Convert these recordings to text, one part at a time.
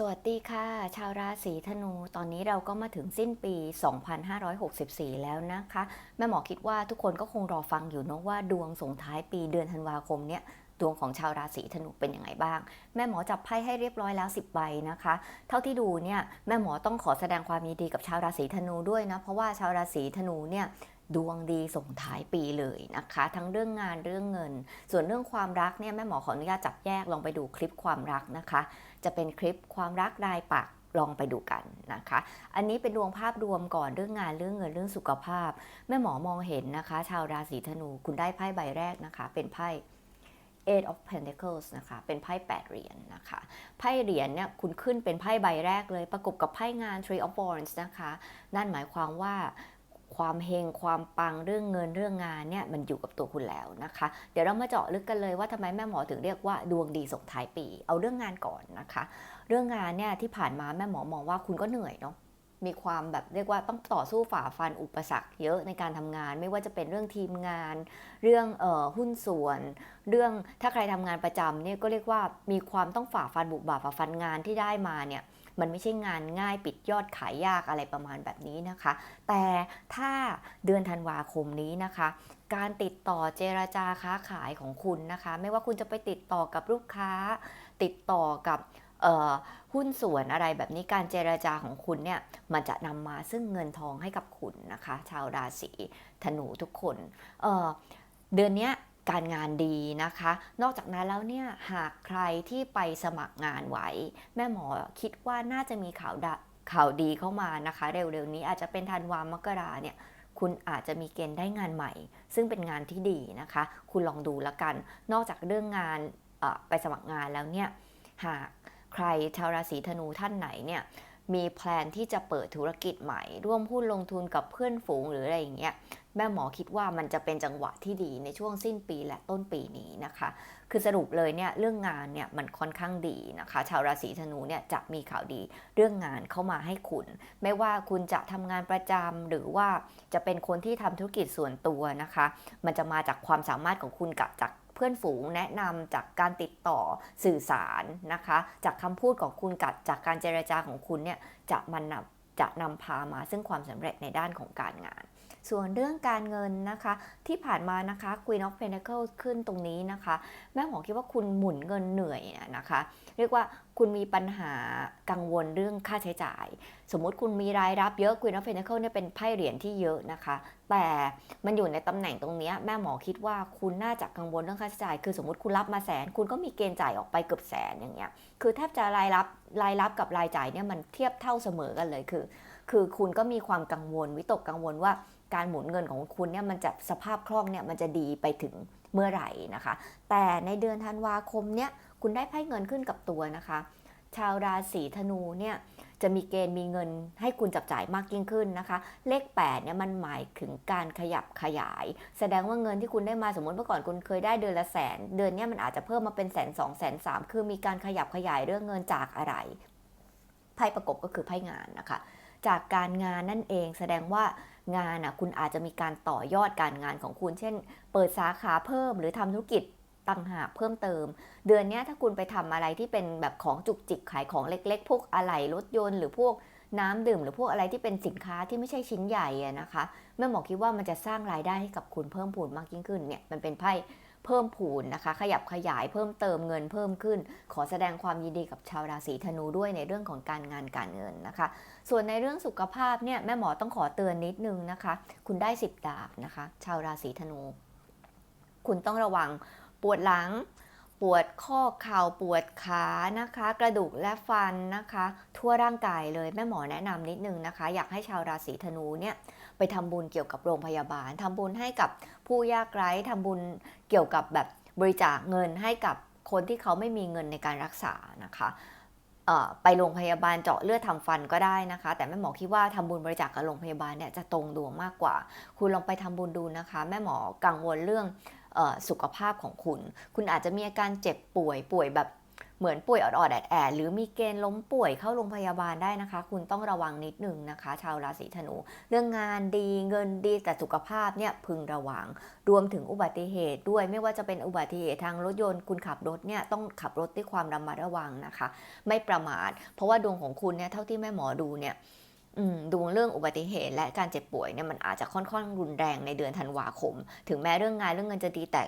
สวัสดีค่ะ ชาวราศีธนู ตอนนี้เราก็มาถึงสิ้นปี 2564 แล้วนะคะ แม่หมอคิดว่าทุกคนก็คงรอฟังอยู่เนอะว่าดวงส่งท้ายปีเดือนธันวาคมเนี่ยดวงของชาวราศีธนูเป็นยังไงบ้าง แม่หมอจับไพ่ให้เรียบร้อยแล้ว 10 ใบนะคะ เท่าที่ดูเนี่ยแม่หมอต้องขอแสดงความยินดีกับชาวราศีธนูด้วยนะเพราะว่าชาวราศีธนูเนี่ย ดวงดีส่งท้ายปีเลยนะคะ ทั้งเรื่องงานเรื่องเงิน ส่วนเรื่องความรักเนี่ยแม่หมอขออนุญาตจับแยกลองไปดูคลิปความรักนะคะ จะเป็นคลิปความรักรายปักลองไปดูกันนะคะ อันนี้เป็นดวงภาพรวมก่อนเรื่องงานเรื่องเงินเรื่องสุขภาพ แม่หมอมองเห็นนะคะ ชาวราศีธนูคุณได้ไพ่ใบแรกนะคะ เป็นไพ่ Eight of Pentacles นะคะ เป็นไพ่8เหรียญนะคะ ไพ่เหรียญเนี่ยคุณขึ้นเป็นไพ่ใบแรกเลย ประกบกับไพ่งาน Three of Wands นะคะ นั่นหมายความว่า ความเฮงความปังเรื่องเงินเรื่องงานเนี่ยมันอยู่กับตัวคุณแล้วนะคะ เดี๋ยวเรามาเจาะลึกกันเลยว่าทำไมแม่หมอถึงเรียกว่าดวงดีส่งท้ายปี เอาเรื่องงานก่อนนะคะ เรื่องงานเนี่ยที่ผ่านมาแม่หมอมองว่าคุณก็เหนื่อยเนาะ มีความแบบเรียกว่าต้องต่อสู้ฝ่าฟันอุปสรรคเยอะในการทำงาน ไม่ว่าจะเป็นเรื่องทีมงาน เรื่องออหุ้นส่วน เรื่องถ้าใครทำงานประจำเนี่ยก็เรียกว่ามีความต้องฝ่าฟันบุกบ่าฝ่าฟันงานที่ได้มาเนี่ยมันไม่ใช่งานง่ายปิดยอดขายยากอะไรประมาณแบบนี้นะคะ แต่ถ้าเดือนธันวาคมนี้นะคะ การติดต่อเจรจาค้าขายของคุณนะคะ ไม่ว่าคุณจะไปติดต่อกับลูกค้า ติดต่อกับ หุ้นส่วนอะไรแบบนี้การเจรจาของคุณเนี่ยมันจะนำมาซึ่งเงินทองให้กับคุณนะคะ ชาวราศีธนูทุกคนเเดือนนี้การงานดีนะคะ นอกจากนั้นแล้วเนี่ยหากใครที่ไปสมัครงานไว้ แม่หมอคิดว่าน่าจะมีข่าวดข่าวดีเข้ามานะคะ เร็วๆนี้อาจจะเป็นธันวามกราเนี่ยคุณอาจจะมีเกณฑ์ได้งานใหม่ ซึ่งเป็นงานที่ดีนะคะ คุณลองดูแล้วกัน นอกจากเรื่องงานไปสมัครงานแล้วเนี่ยหาก ใครชาวราศีธนูท่านไหนเนี่ยมีแพลนที่จะเปิดธุรกิจใหม่ ร่วมหุ้นลงทุนกับเพื่อนฝูงหรืออะไรอย่างเงี้ยแม่หมอคิดว่ามันจะเป็นจังหวะที่ดีในช่วงสิ้นปีและต้นปีนี้นะคะ คือสรุปเลยเนี่ยเรื่องงานเนี่ยมันค่อนข้างดีนะคะ ชาวราศีธนูเนี่ยจะมีข่าวดีเรื่องงานเข้ามาให้คุณ ไม่ว่าคุณจะทำงานประจำหรือว่าจะเป็นคนที่ทำธุรกิจส่วนตัวนะคะ มันจะมาจากความสามารถของคุณกับจาก เพื่อนฝูงแนะนำจากการติดต่อสื่อสารนะคะ จากคำพูดของคุณกับจากการเจรจาของคุณเนี่ยจะมันนำจะนำพามาซึ่งความสำเร็จในด้านของการงาน ส่วนเรื่องการเงินนะคะ ที่ผ่านมานะคะ Queen of Pentacles ขึ้นตรงนี้นะคะ แม่หมอคิดว่าคุณหมุนเงินเหนื่อยนะคะ เรียกว่าคุณมีปัญหากังวลเรื่องค่าใช้จ่าย สมมุติคุณมีรายรับเยอะ Queen of Pentacles เนี่ยเป็นไพ่เหรียญที่เยอะนะคะ แต่มันอยู่ในตำแหน่งตรงนี้แม่หมอคิดว่าคุณน่าจะกังวลเรื่องค่าใช้จ่าย คือสมมติคุณรับมาแสน คุณก็มีเกณฑ์จ่ายออกไปเกือบแสนอย่างเงี้ย คือแทบจะรายรับรายรับกับรายจ่ายเนี่ยมันเทียบเท่าเสมอกันเลยคือ คือคุณก็มีความกังวลวิตกกังวลว่า การหมุนเงินของคุณเนี่ยมันจะสภาพคล่องเนี่ยมันจะดีไปถึงเมื่อไหร่นะคะ แต่ในเดือนธันวาคมเนี่ยคุณได้ไพ่เงินขึ้นกับตัวนะคะ ชาวราศีธนูเนี่ยจะมีเกณฑ์มีเงินให้คุณจับจ่ายมากยิ่งขึ้นนะคะ เลข8เนี่ยมันหมายถึงการขยับขยาย แสดงว่าเงินที่คุณได้มาสมมติเมื่อก่อนคุณเคยได้เดือนละแสน เดือนเนี้ยมันอาจจะเพิ่มมาเป็นแสนสองแสนสามคือมีการขยับขยายเรื่องเงินจากอะไรไพ่ประกบก็คือไพ่งานนะคะ จากการงานนั่นเองแสดงว่า งานอะคุณอาจจะมีการต่อยอดการงานของคุณ เช่น เปิดสาขาเพิ่มหรือทำธุรกิจต่างหากเพิ่มเติม เดือนนี้ถ้าคุณไปทำอะไรที่เป็นแบบของจุกจิกขายของเล็ก ๆ พวกอะไหล่รถยนต์หรือพวกน้ำดื่ม หรือพวกอะไรที่เป็นสินค้าที่ไม่ใช่ชิ้นใหญ่ะนะคะแม่หมอคิดว่ามันจะสร้างรายได้ให้กับคุณเพิ่มพูนมากยิ่งขึ้นเนี่ยมันเป็นไพ่ เพิ่มผูนนะคะ ขยับขยายเพิ่มเติมเงินเพิ่มขึ้น ขอแสดงความยินดีกับชาวราศีธนูด้วยในเรื่องของการงานการเงินนะคะ ส่วนในเรื่องสุขภาพเนี่ยแม่หมอต้องขอเตือนนิดนึงนะคะ คุณได้สิบดาบนะคะ ชาวราศีธนู คุณต้องระวังปวดหลัง ปวดข้อเข่าปวดขานะคะ กระดูกและฟันนะคะ ทั่วร่างกายเลยแม่หมอแนะนำนิดนึงนะคะ อยากให้ชาวราศีธนูเนี่ยไปทำบุญเกี่ยวกับโรงพยาบาลทำบุญให้กับผู้ยากไร้ทำบุญเกี่ยวกับแบบบริจาคเงินให้กับคนที่เขาไม่มีเงินในการรักษานะคะไปโรงพยาบาลเจาะเลือดทำฟันก็ได้นะคะ แต่แม่หมอคิดว่าทำบุญบริจาคกับโรงพยาบาลเนี่ยจะตรงดวงมากกว่า คุณลองไปทำบุญดูนะคะ แม่หมอกังวลเรื่อง สุขภาพของคุณ คุณอาจจะมีอาการเจ็บป่วยป่วยแบบเหมือนป่วยออดๆแอดแอดหรือมีเกณฑ์ล้มป่วยเข้าโรงพยาบาลได้นะคะ คุณต้องระวังนิดนึงนะคะ ชาวราศีธนู เรื่องงานดีเงินดีแต่สุขภาพเนี่ยพึงระวัง รวมถึงอุบัติเหตุด้วยไม่ว่าจะเป็นอุบัติเหตุทางรถยนต์ คุณขับรถเนี่ยต้องขับรถด้วยความระมัดระวังนะคะ ไม่ประมาท เพราะว่าดวงของคุณเนี่ยเท่าที่แม่หมอดูเนี่ย ดวงเรื่องอุบัติเหตุ และการเจ็บป่วยเนี่ยมันอาจจะค่อนข้างรุนแรงในเดือนธันวาคม ถึงแม้เรื่องงานเรื่องเงินจะดีแต่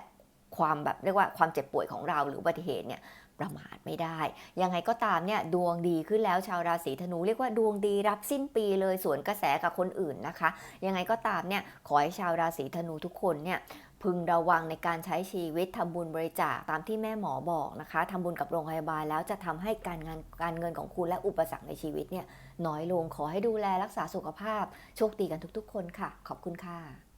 ความแบบเรียกว่าความเจ็บป่วยของเราหรืออุบัติเหตุเนี่ยประมาทไม่ได้ ยังไงก็ตามเนี่ยดวงดีขึ้นแล้วชาวราศีธนูเรียกว่าดวงดีรับสิ้นปีเลยสวนกระแสกับคนอื่นนะคะ ยังไงก็ตามเนี่ยขอให้ชาวราศีธนูทุกคนเนี่ย พึงระวังในการใช้ชีวิตทำบุญบริจาคตามที่แม่หมอบอกนะคะทำบุญกับโรงพยาบาลแล้วจะทำให้การงานการเงินของคุณและอุปสรรคในชีวิตเนี่ยน้อยลงขอให้ดูแลรักษาสุขภาพ โชคดีกันทุกๆ คนค่ะ ขอบคุณค่ะ